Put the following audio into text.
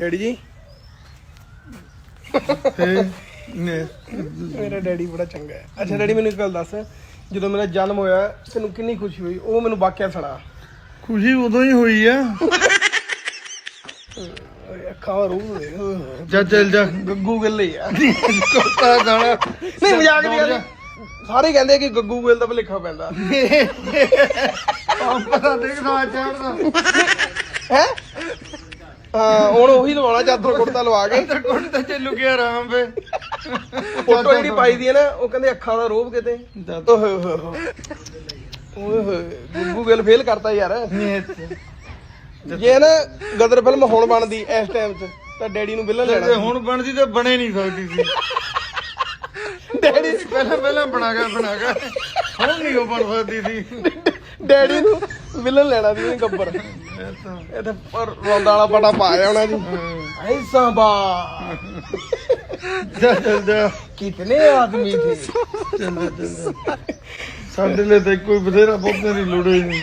Daddy ਜੀ? ਨੇ ਮੇਰਾ ਡੈਡੀ ਬੜਾ ਚੰਗਾ ਹੈ। ਅੱਛਾ ਡੈਡੀ ਮੈਨੂੰ ਇੱਕ ਗੱਲ ਦੱਸ। ਜਦੋਂ ਮੇਰਾ ਜਨਮ ਹੋਇਆ ਤੈਨੂੰ ਕਿੰਨੀ ਖੁਸ਼ੀ ਹੋਈ? ਉਹ ਮੈਨੂੰ ਵਾਕਿਆ ਸੁਣਾ। ਖੁਸ਼ੀ ਉਦੋਂ ਹੀ ਹੋਈ ਆ। ਅੱਖਾਂ ਰੂਹ ਦੇ ਜਾ ਚੱਲ ਜਾ। ਗੱਗੂ ਗਿੱਲ ਹੀ ਆ। ਕੋਤਾ ਨਹੀਂ ਮਜ਼ਾਕ ਦੀ ਗੱਲ ਸਾਰੇ ਕਹਿੰਦੇ ਕਿ ਗੱਗੂ ਗਿੱਲ ਦਾ ਭਲੇਖਾ ਪੈਂਦਾ। ਪਤਾ ਦੇਖਦਾ ਚੜਦਾ ਹੈ? ਹਾਂ ਹੁਣ ਉਹੀ ਲਵਾਉਣਾ ਚਾਦਰ ਕੁੜਤਾ ਲਵਾ ਕੇ। ਤੇ ਕੋਣ ਤੇ ਚੱਲੂ ਗਿਆ ਆਰਾਮ ਵੇ ਫੋਟੋ ਜਿਹੜੀ ਪਾਈ ਦੀ ਹੈ ਨਾ ਉਹ ਕਹਿੰਦੇ ਅੱਖਾਂ ਦਾ ਰੋਬ ਕਿਤੇ। ਓਏ ਹੋਏ ਹੋਏ ਓਏ ਹੋਏ ਗੱਗੂ ਗਿੱਲ ਫੇਲ ਕਰਤਾ ਯਾਰ। ਜੇ ਨਾ ਗਦਰ ਫਿਲਮ ਹੁਣ ਬਣਦੀ ਇਸ ਟਾਈਮ 'ਚ ਤਾਂ ਡੈਡੀ ਨੂੰ ਲੈਣਾ। ਤੇ ਹੁਣ ਬਣਦੀ ਤੇ ਬਣੇ ਨਹੀਂ ਸਕਦੀ ਸੀ। ਡੈਡੀ ਪਹਿਲਾਂ ਪਹਿਲਾਂ ਬਣਾ ਗਿਆ ਬਣਾ ਗਿਆ। ਹੁਣ ਨਹੀਂ ਉਹ ਬਣ ਸਕਦੀ ਸੀ। ਡੈਡੀ ਨੂੰ ਵਿਲਨ ਲੈਣਾ ਸੀ ਉਹਨੇ ਗੱਬਰ। ਇਹ ਤਾਂ ਇਹ ਤਾਂ ਪਰ ਰੋਂਦਾ ਵਾਲਾ ਪਟਾ ਪਾਇਆ ਹੋਣਾ ਜੀ। ਐਸਾ ਬਾ ਕਿਤਨੇ ਆਦਮੀ ਥੇ। ਸਾਡੇ ਲਈ ਤਾਂ ਕੋਈ ਬਥੇਰਾ ਬਹੁਤ ਨਹੀਂ ਲੋੜੇ ਨਹੀਂ।